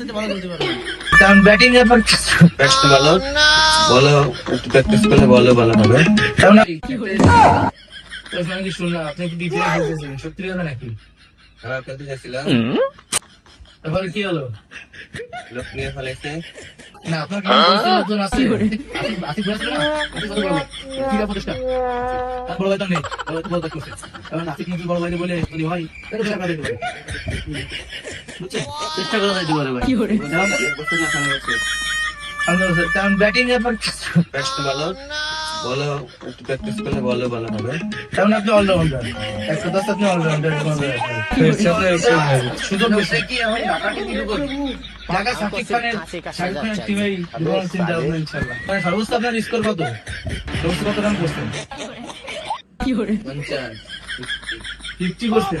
থেকে ভালো বলতে পারব কারণ ব্যাটিং এবার ব্যাটসটা ভালো বলো একটু প্র্যাকটিস করলে বলো ভালো হবে কারণ আমি কি শুনলাম আপনি কি ডিপিএ খেলতেছিলেন সত্যি কথা নাকি খারাপ খেলতে যাচ্ছিলাম তারপরে কি হলো লোক নিয়ে ফেলেছে না আপনার কি আছে না? বলো। নেই। করছে। কারণ আসিফ কিন্তু বড় বলে, বলি, ভাই, টাকা পারে। বুঝছেন? চেষ্টা করে দিতে পারে ভাই। কারণ- ব্যাটিং এবার ব্যাটসটা ভালো বলো একটু প্র্যাকটিস করলে বলো ভালো হবে। কারণ আপনি অলরাউন্ডার এক কথা হচ্ছে আপনি অলরাউন্ডার সুযোগ বেশি। কি আমি ঢাকাকে দিতে করি ঢাকা সাকিব খানের সাকিব খানের টিমেই জীবন চিন্তা ভাবনা ইনশাল্লাহ মানে সর্বোচ্চ আপনার স্কোর কত? সর্বোচ্চ কত রান করছেন? পঞ্চাশ ফিফটি করছেন।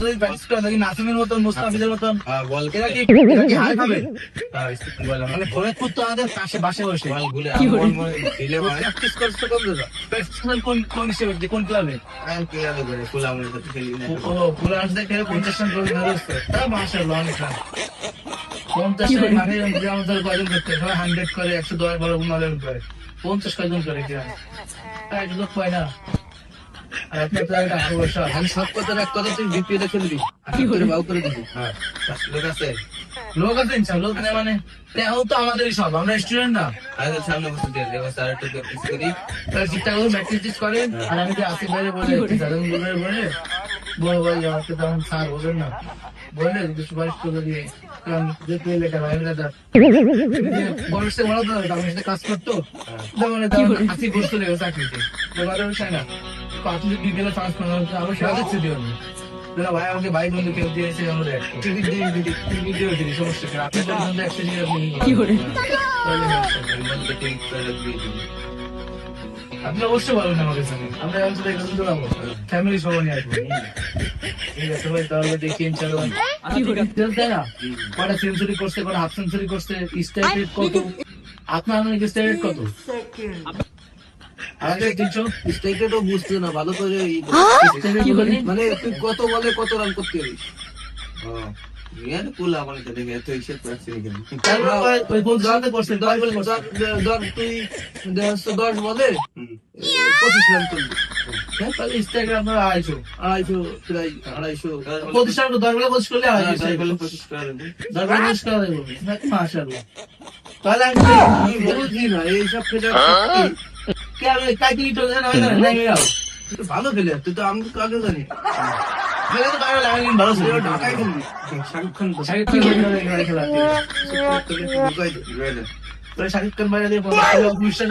যদি প্র্যাকটিস করে দেখি নাসিমের মতন মুস্তাফিজের মতন। এরা কি হার খাবে? মানে ফরিদপুর তো আমাদের পাশে বাসে বসে। বল গুলে বল? দিলে প্র্যাকটিস করছে কোন প্র্যাকটিস কোন কোন হিসেবে? কোন ক্লাবে আমি কি আলো করে। ফুল আমার সাথে খেলি না ও পুরো আসতে খেলে পঞ্চাশ রান করে অনেক পঞ্চাশ মানে আমাদের কয়জন করতে সবাই হান্ড্রেড করে একশো দশ বারো করে পঞ্চাশ কয়জন করে কি রান তা এক লোক পায় না আর আমি সব কথা এক কথা তুই বিপিএ তে খেলবি কি করে বাউ করে দিবি। হ্যাঁ। লোক আছে। লোক আছে ইনশাল লোক নেই মানে। তেও তো আমাদেরই সব আমরা স্টুডেন্ট না। আগে সামনে বসে দিয়ে দেবো স্যার একটু প্র্যাকটিস করি। তারা ঠিকঠাক করে প্র্যাকটিস করে। আর আমি যে আসিফ ভাইরে বলে সাধারণ বলে বলে বড় ভাই আমাকে তখন স্যার বলেন না। বলে সুপারিশ করে দিয়ে কারণ যে তুই লেখা ভাই দাদা বড় সে বড় দাদা আমার সাথে কাজ করতো। যেমন আসিফ লেগে চাকরিতে। না। আপনি যদি বিকেলে চান্স করেন সেটা দিচ্ছে দিও না। দাদা ভাই আমাকে ভাই বন্ধু কেউ দিয়েছে আমরা টিকিট দিয়ে টিকিট দিয়ে দিই সমস্যা কি? আপনি পর্যন্ত একটা নিয়ে আপনি কি করে? আপনি অবশ্যই বলবেন আমাদের সঙ্গে আমরা এখন শুধু এখানে দৌড়াবো ফ্যামিলি সবাই নিয়ে আসব। ঠিক আছে ভাই তাহলে দেখি ইনশাল্লাহ তাই না কটা সেঞ্চুরি করছে কটা হাফ সেঞ্চুরি করছে স্ট্রাইক রেট কত? আপনার কত? স্ট্রাইকটা তো বুঝতে না ভালো করে মানে তুই কত বলে কত রান করতে পারিস আমার কাছে দেখে হিসেব ওই করছে দশ বলে করছে তুই দশ বলে পঁচিশ রান করবি হ্যাঁ, তাহলে রেট আড়াইশো আড়াইশো প্রায় আড়াইশো পঁচিশ রান দশ বলে পঁচিশ করলে আড়াইশো তাই strike বলে করলে পঁচিশ করে দশ বলে পঁচিশ করে দেবো মাশাআল্লাহ তাহলে আমি এইসব খেলে হয়ে ভালো খেলে তুই তো আমি জানি শাহরুখ খান খান বাইরে দিয়ে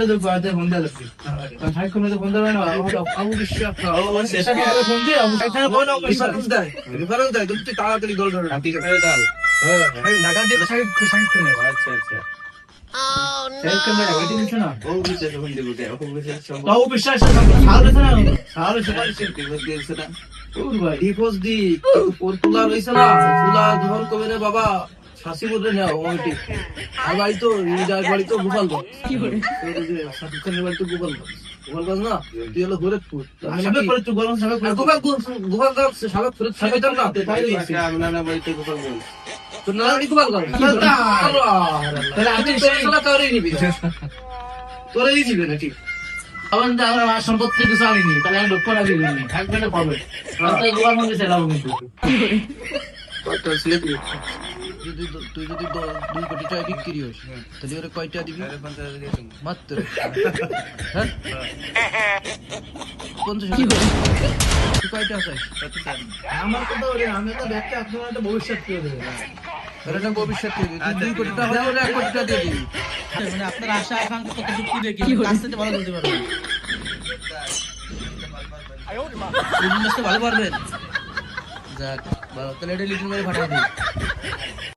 তো ফোন দেওয়া লাগবে খান ফোন না তাড়াতাড়ি গোল ধরে হ্যাঁ ঢাকা দিয়ে শাকিব খান আচ্ছা আচ্ছা রে বাবা? শাসি বলে না ওইটি আর বাড়ি তো যার বাড়ি তো গোপালগঞ্জ। কি করে শাকিব খানের বাড়ি তো গোপালগঞ্জ। গোপালগঞ্জ না? তুই হলো গোরখপুর। সাবেক করে তুই গরম সাবেক করে গোপাল গোপালগঞ্জ সাবেক ফেরত সাবেক না। বাড়িতে গোপালগঞ্জ। তোরই দিবে না। ঠিক। আমার আমার সম্পত্তি কিছু আনিনি তাহলে আমি লক্ষ্য রাখি থাকবে না পাবে তাই গোয়ার মধ্যে চালাবো কিন্তু। তুই যদি তুই যদি দুই কোটি টাকা বিক্রি হোস তাহলে ওরা কয়টা দিবি? মাত্র। হ্যাঁ? পঞ্চাশ কয়টা চাস? আমার কথা আমি তো দেখতে আপনার একটা ভবিষ্যৎ করে দেবে ওরা একটা ভবিষ্যৎ দিয়ে দুই কোটি টাকা হলে এক কোটি টাকা দিয়ে দিবি। মানে আপনার আশা আকাঙ্ক্ষা কত যুক্তি দেখি কাছ থেকে ভালো বলতে পারব তুই ভালো পারবেন? যাক ভালো তাহলে এটা লিটন ভাই ফাটাই দিই।